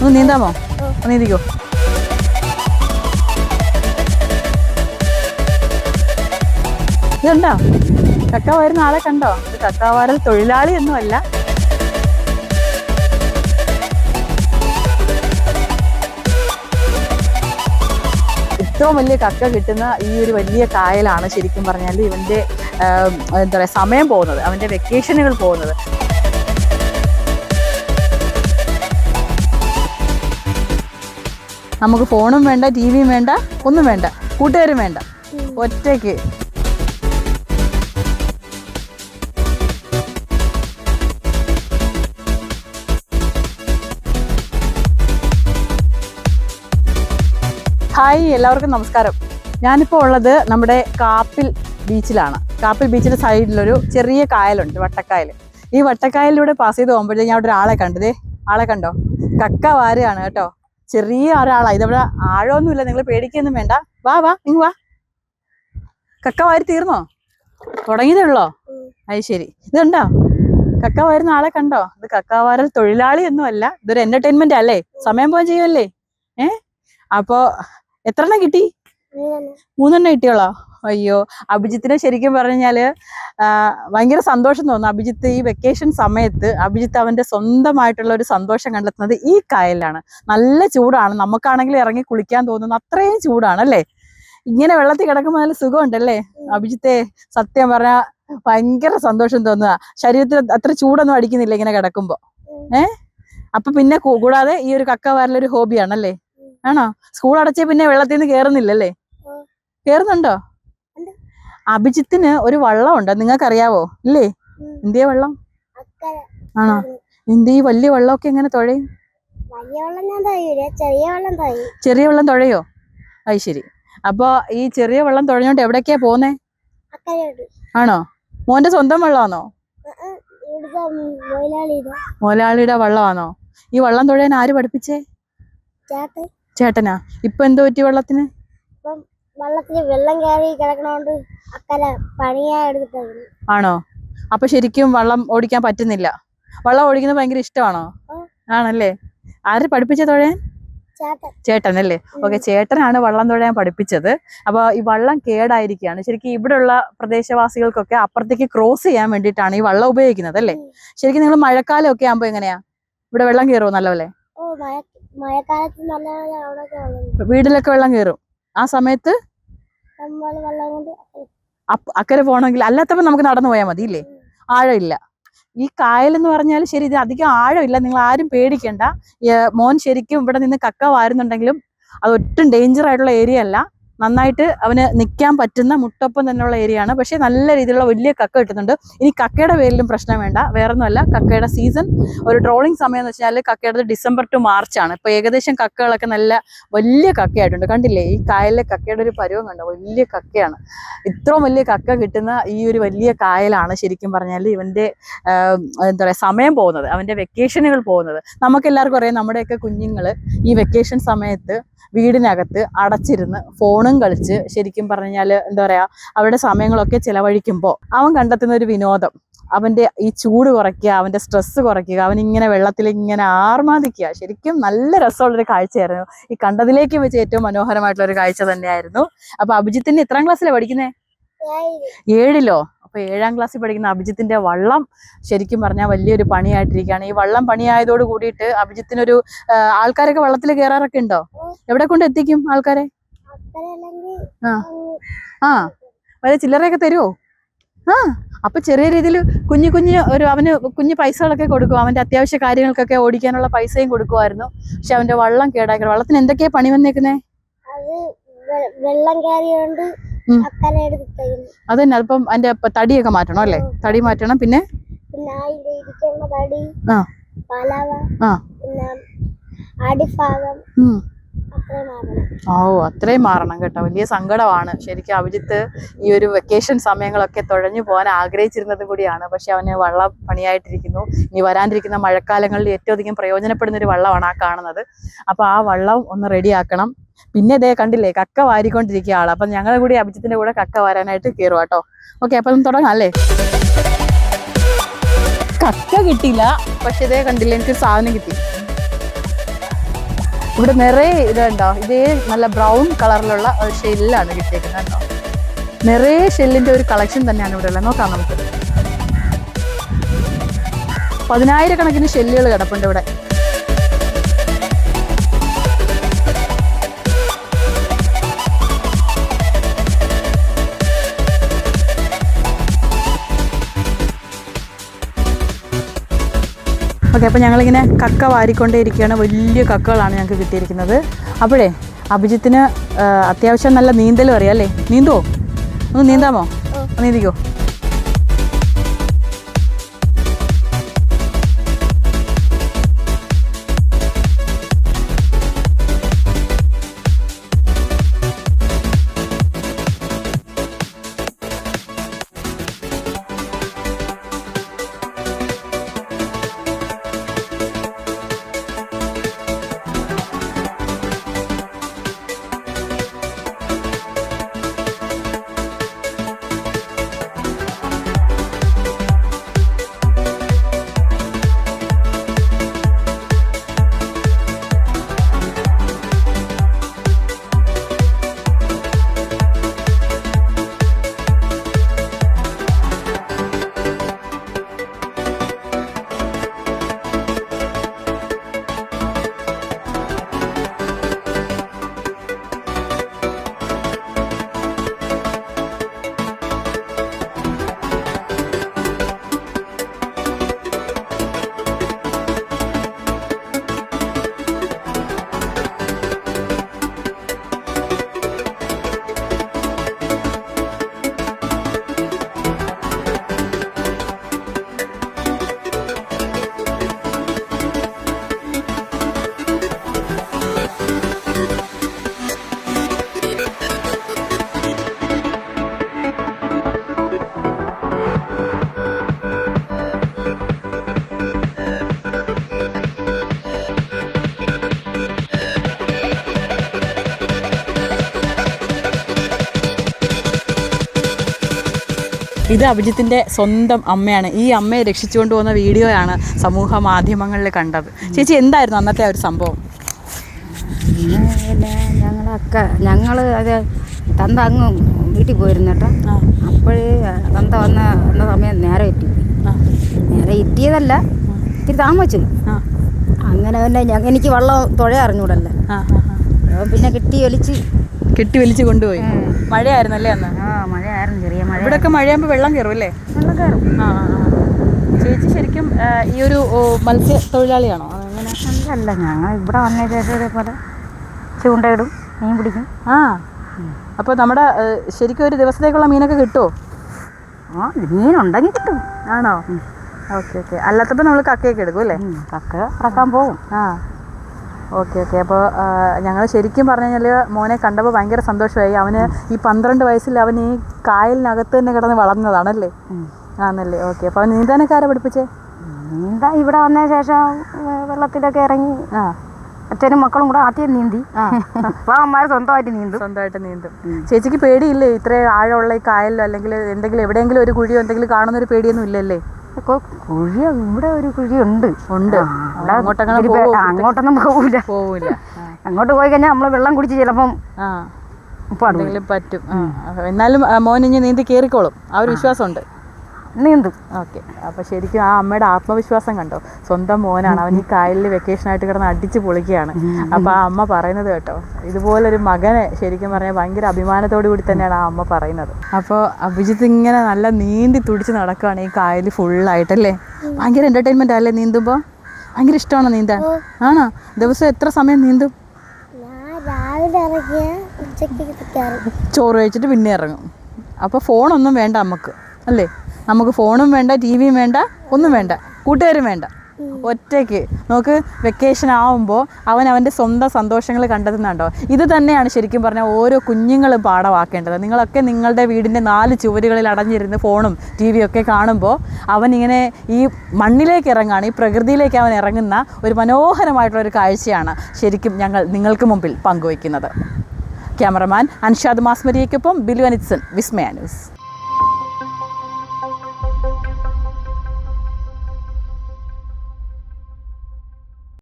ഒന്ന് നീന്താമോ? നീന്തിക്കോ. ഇതുണ്ടോ? കക്ക വരുന്ന ആളെ കണ്ടോ? ഇത് കക്കാവാരൽ തൊഴിലാളി ഒന്നുമല്ല. ഏറ്റവും വലിയ കക്ക കിട്ടുന്ന ഈ ഒരു വലിയ കായലാണ് ശരിക്കും പറഞ്ഞാൽ ഇവന്റെ എന്താ പറയുക സമയം പോകുന്നത്. അവന്റെ വെക്കേഷനുകൾ പോകുന്നത്. നമുക്ക് ഫോണും വേണ്ട ടി വിയും വേണ്ട ഒന്നും വേണ്ട. കൂട്ടുകാരും വേണ്ട. ഒറ്റയ്ക്ക്. ഹായ് എല്ലാവർക്കും നമസ്കാരം. ഞാനിപ്പോൾ ഉള്ളത് നമ്മുടെ കാപ്പിൽ ബീച്ചിലാണ്. കാപ്പിൽ ബീച്ചിന്റെ സൈഡിലൊരു ചെറിയ കായലുണ്ട് വട്ടക്കായൽ. ഈ വട്ടക്കായലിലൂടെ പാസ് ചെയ്ത് പോകുമ്പോഴത്തേക്ക് ഞാൻ അവിടെ ഒരാളെ കണ്ടതേ ആളെ കണ്ടോ? കക്ക വാരുകയാണ് കേട്ടോ. ചെറിയ ഒരാളാ. ഇതവിടെ ആഴമൊന്നുമില്ല. നിങ്ങൾ പേടിക്കൊന്നും വേണ്ട. വാ വാ ഇങ്ങ് വാ. കക്ക വാരി തീർന്നോ? തുടങ്ങിയതേ ഉള്ളോ? അത് ശരി. ഇതുണ്ടോ കക്ക വാരുന്ന ആളെ കണ്ടോ? ഇത് കക്ക വാരൽ തൊഴിലാളി ഒന്നുമല്ല. ഇതൊരു എന്റർടൈൻമെന്റ് അല്ലേ? സമയം പോകാൻ ചെയ്യുമല്ലേ? ഏ? അപ്പോ എത്ര എണ്ണം കിട്ടി? മൂന്നെണ്ണം കിട്ടിയോളോ? അയ്യോ അഭിജിത്തിനെ ശരിക്കും പറഞ്ഞാൽ ഭയങ്കര സന്തോഷം തോന്നുന്നു. അഭിജിത്ത് ഈ വെക്കേഷൻ സമയത്ത് അഭിജിത്ത് അവന്റെ സ്വന്തമായിട്ടുള്ള ഒരു സന്തോഷം കണ്ടെത്തുന്നത് ഈ കായലിലാണ്. നല്ല ചൂടാണ്. നമുക്കാണെങ്കിൽ ഇറങ്ങി കുളിക്കാൻ തോന്നുന്നു. അത്രയും ചൂടാണ് അല്ലേ? ഇങ്ങനെ വെള്ളത്തിൽ കിടക്കുമ്പോൾ നല്ല സുഖമുണ്ടല്ലേ? അഭിജിത്തെ സത്യം പറഞ്ഞ ഭയങ്കര സന്തോഷം തോന്നുക. ശരീരത്തിൽ അത്ര ചൂടൊന്നും അടിക്കുന്നില്ല ഇങ്ങനെ കിടക്കുമ്പോ. ഏ? അപ്പൊ പിന്നെ കൂടാതെ ഈ ഒരു കക്ക വാരലൊരു ഹോബിയാണല്ലേ ആണോ? സ്കൂൾ അടച്ചേ പിന്നെ വെള്ളത്തിൽ നിന്ന് കേറുന്നില്ലല്ലേ. കേറുന്നുണ്ടോ. അഭിജിത്തിന് ഒരു വള്ളം ഉണ്ട് നിങ്ങൾക്കറിയാവോ? ഇല്ലേ? എന്തിയ വെള്ളം? ആണോ? എന്ത് ഈ വലിയ വെള്ളമൊക്കെ എങ്ങനെ തുഴയും? ചെറിയ വെള്ളം തുഴയോ. അത് ശരി. അപ്പൊ ഈ ചെറിയ വെള്ളം തുഴഞ്ഞോണ്ട് എവിടേക്കാ പോന്നേ? ആണോ? മോന്റെ സ്വന്തം വെള്ളമാണോ മോലാളിയുടെ മുതലാളിയുടെ വള്ളമാണോ ഈ വള്ളം തുഴയാൻ ആര് പഠിപ്പിച്ചേ? ചേട്ടനാ? ഇപ്പൊ എന്തോ പറ്റി വെള്ളത്തിന്? വെള്ളത്തിൽ വെള്ളം കയറി കിടക്കണോണ്ട് അക്കരെ പണിയാ എടുത്തിട്ടായിരുന്നു ആണോ? അപ്പൊ ശരിക്കും വള്ളം ഓടിക്കാൻ പറ്റുന്നില്ല. വള്ളം ഓടിക്കുന്നത് ഭയങ്കര ഇഷ്ടമാണോ? ആണല്ലേ? ആര് പഠിപ്പിച്ച തുഴയാൻ ചേട്ടൻ. അല്ലേ ഓക്കെ ചേട്ടനാണ് വള്ളം തുഴയാൻ പഠിപ്പിച്ചത്. അപ്പോൾ ഈ വള്ളം കേടായിരിക്കുകയാണ്. ശരിക്കും ഇവിടെയുള്ള പ്രദേശവാസികൾക്കൊക്കെ അപ്പുറത്തേക്ക് ക്രോസ് ചെയ്യാൻ വേണ്ടിയിട്ടാണ് ഈ വള്ളം ഉപയോഗിക്കുന്നത് അല്ലേ ശരിക്കും നിങ്ങൾ മഴക്കാലം ഒക്കെ ആകുമ്പോൾ എങ്ങനെയാ? ഇവിടെ വെള്ളം കയറുമോ നല്ലപോലെ? അവിടെ വെള്ളം വീട്ടിലൊക്കെ വെള്ളം കയറും ആ സമയത്ത് അക്കരെ പോകണമെങ്കിൽ അല്ലാത്തപ്പോൾ നമുക്ക് നടന്നു പോയാൽ മതി ഇല്ലേ? ആഴമില്ല. ഈ കായൽ എന്ന് പറഞ്ഞാൽ ശരി ഇത് അധികം ആഴമില്ല. നിങ്ങൾ ആരും പേടിക്കണ്ട. മോൻ ശരിക്കും ഇവിടെ നിന്ന് കക്ക വാരുന്നുണ്ടെങ്കിലും അത് ഒട്ടും ഡേഞ്ചർ ആയിട്ടുള്ള ഏരിയ അല്ല. നന്നായിട്ട് അവന് നിൽക്കാൻ പറ്റുന്ന മുട്ടൊപ്പം തന്നെയുള്ള ഏരിയ ആണ്. പക്ഷേ നല്ല രീതിയിലുള്ള വലിയ കക്ക കിട്ടുന്നുണ്ട്. ഇനി കക്കയുടെ പേരിലും പ്രശ്നം വേണ്ട. വേറൊന്നുമല്ല. കക്കയുടെ സീസൺ ഒരു ട്രോളിംഗ് സമയം എന്ന് വെച്ചാൽ കക്കയുടെ ഡിസംബർ ടു മാർച്ച് ആണ്. ഇപ്പൊ ഏകദേശം കക്കകളൊക്കെ നല്ല വലിയ കക്കയായിട്ടുണ്ട്. കണ്ടില്ലേ? ഈ കായലിലെ കക്കയുടെ ഒരു പരുവം കണ്ടോ? വലിയ കക്കയാണ്. ഇത്രയും വലിയ കക്ക കിട്ടുന്ന ഈ ഒരു വലിയ കായലാണ് ശരിക്കും പറഞ്ഞാൽ ഇവന്റെ ആഹ്, എന്താ പറയുക സമയം പോകുന്നത്. അവന്റെ വെക്കേഷനുകൾ പോകുന്നത്. നമുക്ക് എല്ലാവർക്കും അറിയാം നമ്മുടെയൊക്കെ കുഞ്ഞുങ്ങൾ ഈ വെക്കേഷൻ സമയത്ത് വീടിനകത്ത് അടച്ചിരുന്ന് ഫോണും കളിച്ച് ശരിക്കും പറഞ്ഞാൽ എന്താ പറയാ അവരുടെ സമയങ്ങളൊക്കെ ചിലവഴിക്കുമ്പോൾ അവൻ കണ്ടെത്തുന്ന ഒരു വിനോദം. അവന്റെ ഈ ചൂട് കുറയ്ക്കുക അവന്റെ സ്ട്രെസ്സ് കുറയ്ക്കുക അവൻ ഇങ്ങനെ വെള്ളത്തിൽ ഇങ്ങനെ ആർമാദിക്കുക. ശരിക്കും നല്ല രസമുള്ളൊരു കാഴ്ചയായിരുന്നു. ഈ കണ്ടതിലേക്കും വെച്ച് ഏറ്റവും മനോഹരമായിട്ടുള്ള ഒരു കാഴ്ച തന്നെയായിരുന്നു. അപ്പൊ അഭിജിത്തിന്റെ എത്രാം ക്ലാസ്സിലാണ് പഠിക്കുന്നത് ഏഴ് ഏഴിലോ? അപ്പൊ ഏഴാം ക്ലാസ്സിൽ പഠിക്കുന്ന അഭിജിത്തിന്റെ വള്ളം ശരിക്കും പറഞ്ഞാൽ വലിയൊരു പണിയായിട്ടിരിക്കുകയാണ്. ഈ വള്ളം പണിയായതോട് കൂടിയിട്ട് അഭിജിത്തിനൊരു ആൾക്കാരൊക്കെ വള്ളത്തിൽ കയറാറൊക്കെ ഉണ്ടോ? എവിടെ കൊണ്ട് എത്തിക്കും ആൾക്കാരെ? ആ. ആ. വല്ല ചില്ലറയൊക്കെ തരുമോ ആ. അപ്പൊ ചെറിയ രീതിയിൽ കുഞ്ഞു കുഞ്ഞു ഒരു അവന് കുഞ്ഞു പൈസകളൊക്കെ കൊടുക്കും. അവന്റെ അത്യാവശ്യ കാര്യങ്ങൾക്കൊക്കെ ഓടിക്കാനുള്ള പൈസയും കൊടുക്കുമായിരുന്നു. പക്ഷെ അവന്റെ വള്ളം കേടാക്കി വള്ളത്തിന് എന്തൊക്കെയാ പണി വന്നേക്കുന്നേ? അത് വെള്ളം കയറിയോണ്ട് അത് തന്നെ അതിപ്പം അതിന്റെ തടിയൊക്കെ മാറ്റണം അല്ലേ? തടി മാറ്റണം. പിന്നെ? ആ. ആ. പിന്നെ അടിഭാഗം ഓ അത്രയും മാറണം കേട്ടോ. വലിയ സങ്കടമാണ്. ശരിക്കും അഭിജിത്ത് ഈ ഒരു വെക്കേഷൻ സമയങ്ങളൊക്കെ തുഴഞ്ഞു പോകാൻ ആഗ്രഹിച്ചിരുന്നത് കൂടിയാണ്. പക്ഷെ അവന് വള്ളം പണിയായിട്ടിരിക്കുന്നു. ഇനി വരാനിരിക്കുന്ന മഴക്കാലങ്ങളിൽ ഏറ്റവും അധികം പ്രയോജനപ്പെടുന്ന ഒരു വള്ളമാണ് ആ കാണുന്നത്. അപ്പൊ ആ വള്ളം ഒന്ന് റെഡിയാക്കണം പിന്നെ ഇതേ കണ്ടില്ലേ കക്ക വാരിക്കൊണ്ടിരിക്കുക ആൾ. അപ്പൊ ഞങ്ങൾ കൂടി അഭിജിത്തിന്റെ കൂടെ കക്ക വാരാനായിട്ട് കയറും കേട്ടോ ഓക്കെ അപ്പൊ തുടങ്ങാം അല്ലേ? കക്ക കിട്ടിയില്ല. പക്ഷെ ഇതേ കണ്ടില്ല എനിക്ക് സാധനം കിട്ടി. ഇവിടെ നിറയെ ഇതുണ്ടോ ഇതേ നല്ല ബ്രൗൺ കളറിലുള്ള ഒരു ഷെല്ലാണ് കിട്ടിയേക്കുന്നത് കേട്ടോ നിറയെ ഷെല്ലിന്റെ ഒരു കളക്ഷൻ തന്നെയാണ് ഇവിടെ ഉള്ളത്. നോക്കാം നമുക്ക്. പതിനായിരക്കണക്കിന് ഷെല്ലുകൾ കിടപ്പുണ്ട് ഇവിടെ. ഓക്കെ അപ്പോൾ ഞങ്ങളിങ്ങനെ കക്ക വാരിക്കൊണ്ടേ ഇരിക്കുകയാണ് വലിയ കക്കകളാണ് ഞങ്ങൾക്ക് കിട്ടിയിരിക്കുന്നത്. അപ്പോഴേ അഭിജിത്തിന് അത്യാവശ്യം നല്ല നീന്തലും അറിയാം അല്ലേ? നീന്തുവോ? ഒന്ന് നീന്താമോ? നീന്തിക്കോ? ഇത് അഭിജിത്തിന്റെ സ്വന്തം അമ്മയാണ്. ഈ അമ്മയെ രക്ഷിച്ചുകൊണ്ട് പോകുന്ന വീഡിയോയാണ് സമൂഹ മാധ്യമങ്ങളിൽ കണ്ടത്. ചേച്ചി എന്തായിരുന്നു അന്നത്തെ ആ ഒരു സംഭവം? പിന്നെ ഞങ്ങളൊക്കെ ഞങ്ങൾ അത് തന്ത അങ്ങ് വീട്ടിൽ പോയിരുന്നു കേട്ടോ. അപ്പോഴേ തന്ത വന്ന വന്ന സമയം നേരെ എത്തിപ്പോയി നേരെ എത്തിയതല്ല ഇത്തിരി താമസിച്ചു. അങ്ങനെ പിന്നെ ഞ എനിക്ക് വെള്ളം തുഴ അറിഞ്ഞൂടല്ല. പിന്നെ കെട്ടി ഒലിച്ച്. കെട്ടി വലിച്ചു കൊണ്ടുപോയി. മഴയായിരുന്നല്ലേ അന്ന്? ആ മഴയായിരുന്നു ചെറിയ മഴ. ഇവിടെയൊക്കെ മഴയാകുമ്പോൾ വെള്ളം കയറും അല്ലേ? വെള്ളം കയറും ആ. ചേച്ചി ശരിക്കും ഈ ഒരു മത്സ്യ തൊഴിലാളിയാണോ അങ്ങനെ അല്ല ഞങ്ങൾ ഇവിടെ വന്ന ശേഷം ഇതേപോലെ ചൂണ്ടയിടും മീൻ പിടിക്കും. ആ. അപ്പോൾ നമ്മുടെ ശരിക്കും ഒരു ദിവസത്തേക്കുള്ള മീനൊക്കെ കിട്ടുമോ ആ മീനുണ്ടെങ്കിൽ കിട്ടും. ആണോ? Okay okay. അല്ലാത്തപ്പോൾ നമ്മൾ കക്കയൊക്കെ എടുക്കും അല്ലേ? കക്ക ഇറക്കാൻ പോകും ആ. Okay okay. അപ്പോൾ ഞങ്ങൾ ശരിക്കും പറഞ്ഞു കഴിഞ്ഞാൽ മോനെ കണ്ടപ്പോൾ ഭയങ്കര സന്തോഷമായി. അവന് ഈ പന്ത്രണ്ട് വയസ്സിൽ അവൻ ഈ കായലിനകത്ത് തന്നെ കിടന്ന് വളർന്നതാണല്ലേ? ആണല്ലേ ഓക്കെ. അപ്പോൾ അവൻ നീന്താനൊക്കെ പഠിപ്പിച്ചേ? നീന്താ ഇവിടെ വന്ന ശേഷം വെള്ളത്തിലൊക്കെ ഇറങ്ങി. ആ. അച്ഛനും മക്കളും കൂടെ ആദ്യം നീന്തി. ആ. അപ്പൊ അമ്മമാർ സ്വന്തമായിട്ട് നീന്തും. സ്വന്തമായിട്ട് നീന്തും. ചേച്ചിക്ക് പേടിയില്ലേ? ഇത്രയും ആഴമുള്ള ഈ കായലിലോ അല്ലെങ്കിൽ എന്തെങ്കിലും എവിടെയെങ്കിലും ഒരു കുഴിയോ എന്തെങ്കിലും കാണുന്നൊരു പേടിയൊന്നും ഇല്ലല്ലേ? ഇപ്പൊ കുഴി ഇവിടെ ഒരു കുഴിയുണ്ട്. ഉണ്ട്? അങ്ങോട്ടൊന്നും പോകൂല പോവില്ല അങ്ങോട്ട് പോയി കഴിഞ്ഞാൽ നമ്മൾ വെള്ളം കുടിച്ച് ചിലപ്പം പറ്റും. എന്നാലും മോനിഞ്ഞ് നീന്തി കയറിക്കോളും ആ ഒരു വിശ്വാസമുണ്ട്. നീന്തും. ഓക്കെ. അപ്പോൾ ശരിക്കും ആ അമ്മയുടെ ആത്മവിശ്വാസം കണ്ടോ? സ്വന്തം മോനാണ്. അവൻ ഈ കായലിൽ വെക്കേഷനായിട്ട് കിടന്ന് അടിച്ച് പൊളിക്കുകയാണ്. അപ്പോൾ ആ അമ്മ പറയുന്നത് കേട്ടോ ഇതുപോലൊരു മകനെ ശരിക്കും പറഞ്ഞാൽ ഭയങ്കര അഭിമാനത്തോടു കൂടി തന്നെയാണ് ആ അമ്മ പറയുന്നത്. അപ്പോൾ അഭിജിത്ത് ഇങ്ങനെ നല്ല നീന്തി തുടിച്ച് നടക്കുകയാണ് ഈ കായൽ ഫുള്ളായിട്ടല്ലേ? ഭയങ്കര എന്റർടൈൻമെന്റ് അല്ലേ നീന്തുമ്പോൾ ഭയങ്കര ഇഷ്ടമാണോ നീന്താൻ? ആണോ? ദിവസം എത്ര സമയം നീന്തും? ചോറ് കഴിച്ചിട്ട് പിന്നെ ഇറങ്ങും. അപ്പോൾ ഫോണൊന്നും വേണ്ട നമുക്ക് അല്ലേ? നമുക്ക് ഫോണും വേണ്ട ടി വിയും വേണ്ട ഒന്നും വേണ്ട. കൂട്ടുകാരും വേണ്ട. ഒറ്റയ്ക്ക്. നമുക്ക് വെക്കേഷൻ ആവുമ്പോൾ അവൻ അവന്റെ സ്വന്തം സന്തോഷങ്ങൾ കണ്ടെത്തുന്നുണ്ടോ? ഇത് തന്നെയാണ് ശരിക്കും പറഞ്ഞാൽ ഓരോ കുഞ്ഞുങ്ങളും പാഠമാക്കേണ്ടത്. നിങ്ങളൊക്കെ നിങ്ങളുടെ വീടിന്റെ നാല് ചുവരുകളിൽ അടഞ്ഞിരുന്ന് ഫോണും ടി വിയൊക്കെ കാണുമ്പോൾ ഇങ്ങനെ ഈ മണ്ണിലേക്ക് ഇറങ്ങാണ് ഈ പ്രകൃതിയിലേക്ക് അവൻ ഇറങ്ങുന്ന ഒരു മനോഹരമായിട്ടുള്ള ഒരു കാഴ്ചയാണ് ശരിക്കും ഞങ്ങൾ നിങ്ങൾക്ക് മുമ്പിൽ പങ്കുവയ്ക്കുന്നത്. ക്യാമറമാൻ അൻഷാദ് മാസ്മരിയയ്ക്കൊപ്പം ബിലു അനിത്സൺ വിസ്മയ ന്യൂസ്.